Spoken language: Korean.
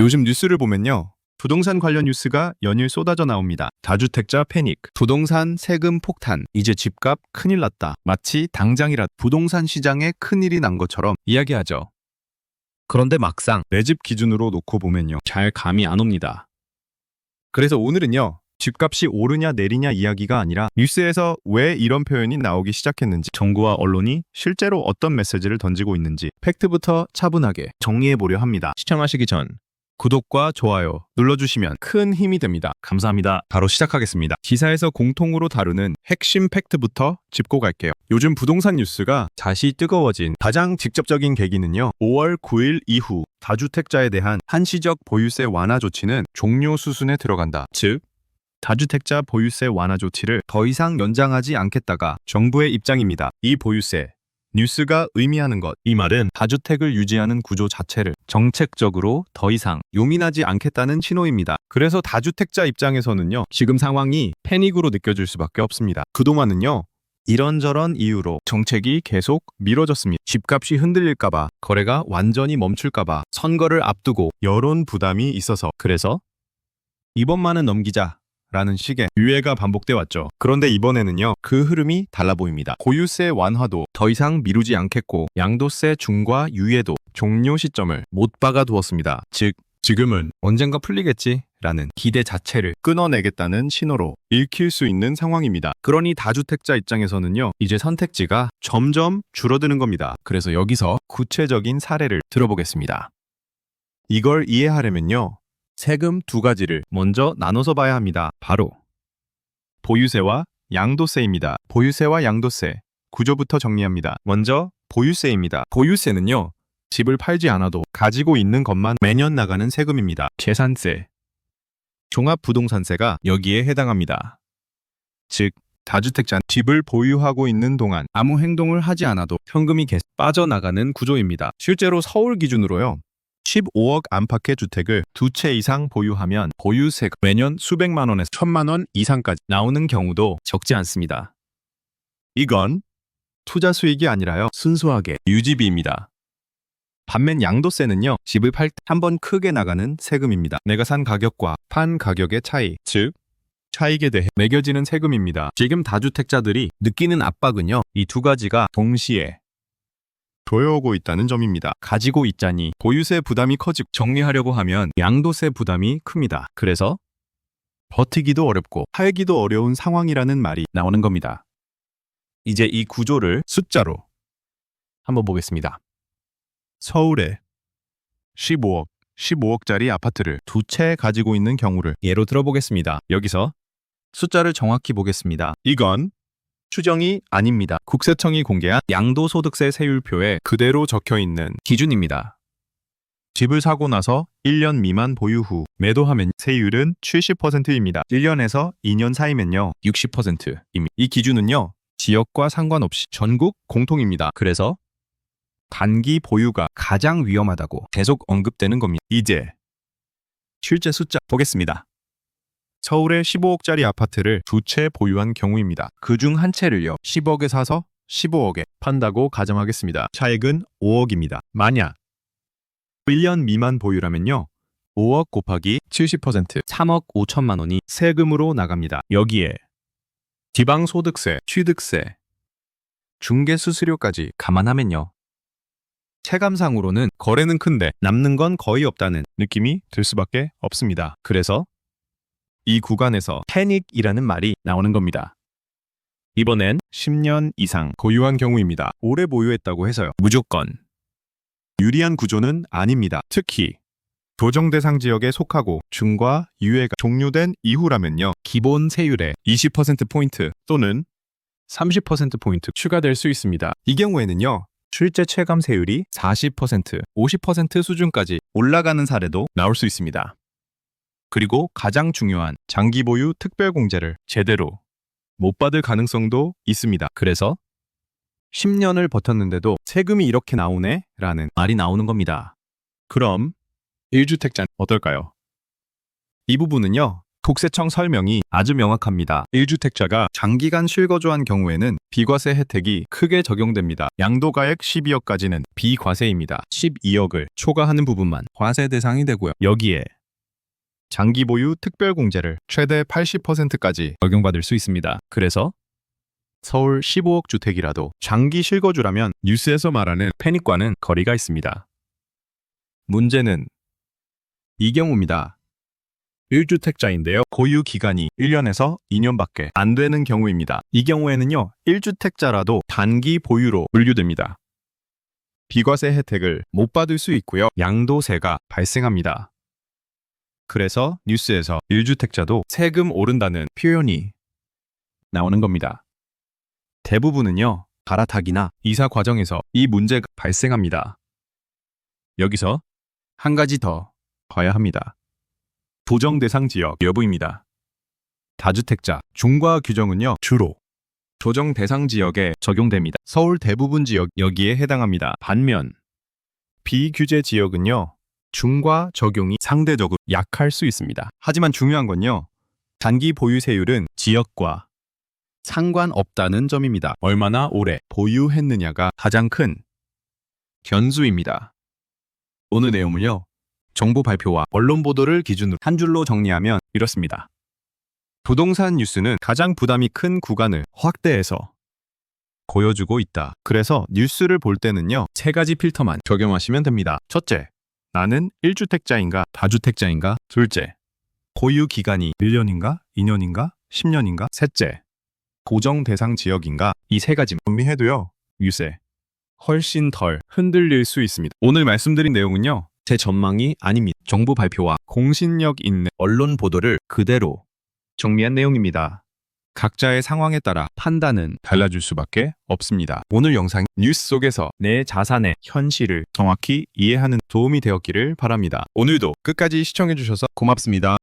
요즘 뉴스를 보면요. 부동산 관련 뉴스가 연일 쏟아져 나옵니다. 다주택자 패닉, 부동산 세금 폭탄, 이제 집값 큰일 났다. 마치 당장이라 부동산 시장에 큰일이 난 것처럼 이야기하죠. 그런데 막상 내 집 기준으로 놓고 보면요. 잘 감이 안 옵니다. 그래서 오늘은요. 집값이 오르냐 내리냐 이야기가 아니라 뉴스에서 왜 이런 표현이 나오기 시작했는지 정부와 언론이 실제로 어떤 메시지를 던지고 있는지 팩트부터 차분하게 정리해 보려 합니다. 시청하시기 전 구독과 좋아요 눌러주시면 큰 힘이 됩니다. 감사합니다. 바로 시작하겠습니다. 기사에서 공통으로 다루는 핵심 팩트부터 짚고 갈게요. 요즘 부동산 뉴스가 다시 뜨거워진 가장 직접적인 계기는요. 5월 9일 이후 다주택자에 대한 한시적 보유세 완화 조치는 종료 수순에 들어간다. 즉 다주택자 보유세 완화 조치를 더 이상 연장하지 않겠다가 정부의 입장입니다. 이 보유세 뉴스가 의미하는 것. 이 말은 다주택을 유지하는 구조 자체를 정책적으로 더 이상 용인하지 않겠다는 신호입니다. 그래서 다주택자 입장에서는요, 지금 상황이 패닉으로 느껴질 수밖에 없습니다. 그동안은요, 이런저런 이유로 정책이 계속 미뤄졌습니다. 집값이 흔들릴까봐, 거래가 완전히 멈출까봐, 선거를 앞두고 여론 부담이 있어서 그래서 이번만은 넘기자. 라는 식의 유예가 반복돼 왔죠. 그런데 이번에는요, 그 흐름이 달라 보입니다. 고유세 완화도 더 이상 미루지 않겠고, 양도세 중과 유예도 종료 시점을 못 박아 두었습니다. 즉, 지금은 언젠가 풀리겠지. 라는 기대 자체를 끊어내겠다는 신호로 읽힐 수 있는 상황입니다. 그러니 다주택자 입장에서는요, 이제 선택지가 점점 줄어드는 겁니다. 그래서 여기서 구체적인 사례를 들어보겠습니다. 이걸 이해하려면요, 세금 두 가지를 먼저 나눠서 봐야 합니다. 바로 보유세와 양도세입니다. 보유세와 양도세 구조부터 정리합니다. 먼저 보유세입니다. 보유세는요. 집을 팔지 않아도 가지고 있는 것만 매년 나가는 세금입니다. 재산세, 종합부동산세가 여기에 해당합니다. 즉 다주택자 집을 보유하고 있는 동안 아무 행동을 하지 않아도 현금이 계속 빠져나가는 구조입니다. 실제로 서울 기준으로요. 15억 안팎의 주택을 두 채 이상 보유하면 보유세가 매년 수백만 원에서 천만 원 이상까지 나오는 경우도 적지 않습니다. 이건 투자 수익이 아니라요. 순수하게 유지비입니다. 반면 양도세는요. 집을 팔 때 한 번 크게 나가는 세금입니다. 내가 산 가격과 판 가격의 차이, 즉 차익에 대해 매겨지는 세금입니다. 지금 다주택자들이 느끼는 압박은요. 이 두 가지가 동시에 보여오고 있다는 점입니다. 가지고 있자니 보유세 부담이 커지고 정리하려고 하면 양도세 부담이 큽니다. 그래서 버티기도 어렵고 팔기도 어려운 상황이라는 말이 나오는 겁니다. 이제 이 구조를 숫자로 한번 보겠습니다. 서울에 15억, 15억짜리 아파트를 두 채 가지고 있는 경우를 예로 들어보겠습니다. 여기서 숫자를 정확히 보겠습니다. 이건 추정이 아닙니다. 국세청이 공개한 양도소득세 세율표에 그대로 적혀 있는 기준입니다. 집을 사고 나서 1년 미만 보유 후 매도하면 세율은 70%입니다. 1년에서 2년 사이면요 60%입니다. 이 기준은요 지역과 상관없이 전국 공통입니다. 그래서 단기 보유가 가장 위험하다고 계속 언급되는 겁니다. 이제 실제 숫자 보겠습니다. 서울의 15억짜리 아파트를 두 채 보유한 경우입니다. 그중 한 채를요, 10억에 사서 15억에 판다고 가정하겠습니다. 차액은 5억입니다. 만약 1년 미만 보유라면요, 5억 곱하기 70% 3억 5천만 원이 세금으로 나갑니다. 여기에 지방소득세, 취득세, 중개수수료까지 감안하면요. 체감상으로는 거래는 큰데 남는 건 거의 없다는 느낌이 들 수밖에 없습니다. 그래서 이 구간에서 패닉이라는 말이 나오는 겁니다. 이번엔 10년 이상 보유한 경우입니다. 오래 보유했다고 해서요. 무조건 유리한 구조는 아닙니다. 특히 조정 대상 지역에 속하고 중과 유예가 종료된 이후라면요. 기본 세율의 20%포인트 또는 30%포인트 추가될 수 있습니다. 이 경우에는요. 실제 체감 세율이 40%, 50% 수준까지 올라가는 사례도 나올 수 있습니다. 그리고 가장 중요한 장기 보유 특별 공제를 제대로 못 받을 가능성도 있습니다. 그래서 10년을 버텼는데도 세금이 이렇게 나오네? 라는 말이 나오는 겁니다. 그럼 1주택자 어떨까요? 이 부분은요. 국세청 설명이 아주 명확합니다. 1주택자가 장기간 실거주한 경우에는 비과세 혜택이 크게 적용됩니다. 양도가액 12억까지는 비과세입니다. 12억을 초과하는 부분만 과세 대상이 되고요. 여기에 장기 보유 특별 공제를 최대 80%까지 적용받을 수 있습니다. 그래서 서울 15억 주택이라도 장기 실거주라면 뉴스에서 말하는 패닉과는 거리가 있습니다. 문제는 이 경우입니다. 1주택자인데요. 고유 기간이 1년에서 2년밖에 안 되는 경우입니다. 이 경우에는요. 1주택자라도 단기 보유로 분류됩니다. 비과세 혜택을 못 받을 수 있고요. 양도세가 발생합니다. 그래서 뉴스에서 1주택자도 세금 오른다는 표현이 나오는 겁니다. 대부분은요. 갈아타기나 이사 과정에서 이 문제가 발생합니다. 여기서 한 가지 더 봐야 합니다. 도정 대상 지역 여부입니다. 다주택자 중과 규정은요 주로 조정 대상 지역에 적용됩니다. 서울 대부분 지역 여기에 해당합니다. 반면 비규제 지역은요 중과 적용이 상대적으로 약할 수 있습니다. 하지만 중요한 건요 단기 보유세율은 지역과 상관없다는 점입니다. 얼마나 오래 보유했느냐가 가장 큰 견수입니다. 오늘 내용을요 정부 발표와 언론 보도를 기준으로 한 줄로 정리하면 이렇습니다. 부동산 뉴스는 가장 부담이 큰 구간을 확대해서 보여주고 있다. 그래서 뉴스를 볼 때는요, 세 가지 필터만 적용하시면 됩니다. 첫째, 나는 1주택자인가, 다주택자인가? 둘째, 보유 기간이 1년인가, 2년인가, 10년인가? 셋째, 고정 대상 지역인가? 이 세 가지 정리해도요, 뉴스에 훨씬 덜 흔들릴 수 있습니다. 오늘 말씀드린 내용은요, 제 전망이 아닙니다. 정부 발표와 공신력 있는 언론 보도를 그대로 정리한 내용입니다. 각자의 상황에 따라 판단은 달라질 수밖에 없습니다. 오늘 영상 뉴스 속에서 내 자산의 현실을 정확히 이해하는 도움이 되었기를 바랍니다. 오늘도 끝까지 시청해주셔서 고맙습니다.